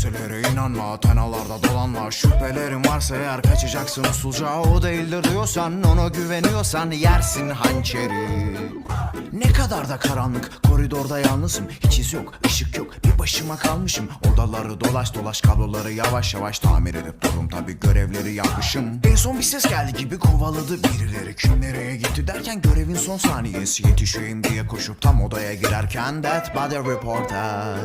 Kimselere inanma tenalarda dolanma. Şüphelerin varsa eğer kaçacaksın usulca. O değildir diyorsan ona güveniyorsan yersin hançeri. Ne kadar da karanlık koridorda yalnızım. Hiç iz yok ışık yok bir başıma kalmışım. Odaları dolaş dolaş kabloları yavaş yavaş tamir edip durum tabi görevleri yapmışım. En son bir ses geldi gibi kovaladı birileri. Kim nereye gitti derken görevin son saniyesi. Yetişeyim diye koşup tam odaya girerken That body reporter.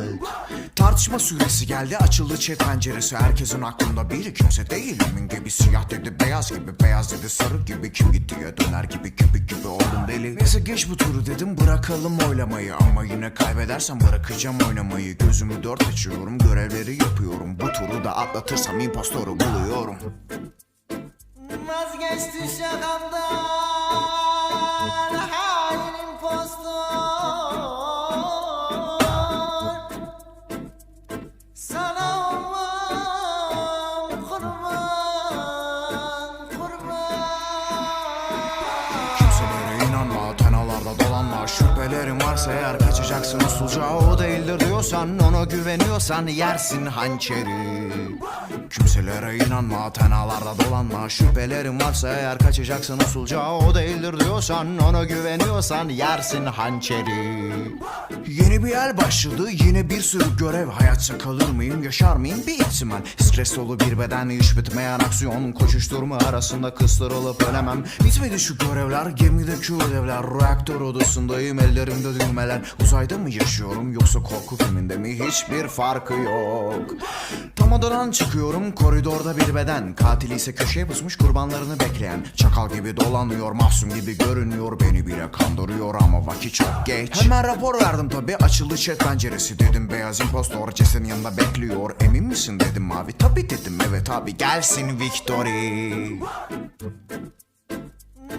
Tartışma süresi geldi açıldı chat penceresi Herkesin aklında biri kimse değil. Emin gibi siyah dedi beyaz gibi Beyaz dedi sarı gibi. Kim gittiye döner gibi Gibi gibi oldum deli. Neyse geç bu turu dedim bırakalım oylamayı Ama yine kaybedersem bırakacağım oynamayı. Gözümü dört açıyorum görevleri yapıyorum. Bu turu da atlatırsam impostoru buluyorum. Vazgeçti şakamdan Şüphelerin varsa eğer kaçacaksın usulca. O değildir diyorsan ona güveniyorsan yersin hançeri. Kimselere inanma tenalarda dolanma. Şüphelerin varsa eğer kaçacaksın usulca. O değildir diyorsan ona güveniyorsan yersin hançeri. Yeni bir yer başladı yine bir sürü görev. Hayatta kalır mıyım yaşar mıyım? Bir ihtimal. Stres dolu bir beden iş bitmeyen aksiyon. Koşuşturma arasında kıstırılıp ölemem. Bitmedi şu görevler gemideki ödevler. Reaktör odasındayım ellerimde düğmeler. Uzayda mı yaşıyorum yoksa korku filminde mi? Hiçbir farkı yok. Tam odadan çıkıyorum. Koridorda bir beden. Katil ise köşeye pusmuş kurbanlarını bekleyen. Çakal gibi dolanıyor mahzun gibi görünüyor. Beni bile kandırıyor ama vakit çok geç. Hemen rapor verdim tabi açıldı chat penceresi Dedim. Beyaz impostor cesenin yanında bekliyor. Emin misin dedim. Mavi tabi dedim. Evet abi gelsin Victory.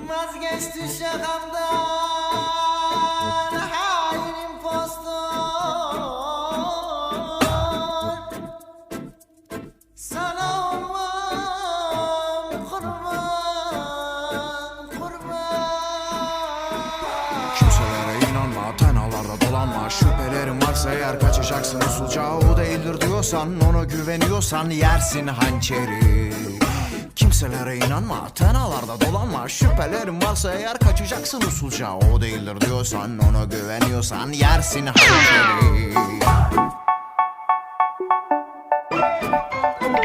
Vazgeçti şakamdan Kimselere inanma tenalarda dolanma. Şüphelerin varsa eğer kaçacaksın. Usulca O değildir diyorsan ona güveniyorsan yersin hançeri Kimselere inanma tenalarda dolanma. Şüphelerin varsa eğer kaçacaksın usulca. O değildir diyorsan ona güveniyorsan yersin hançeri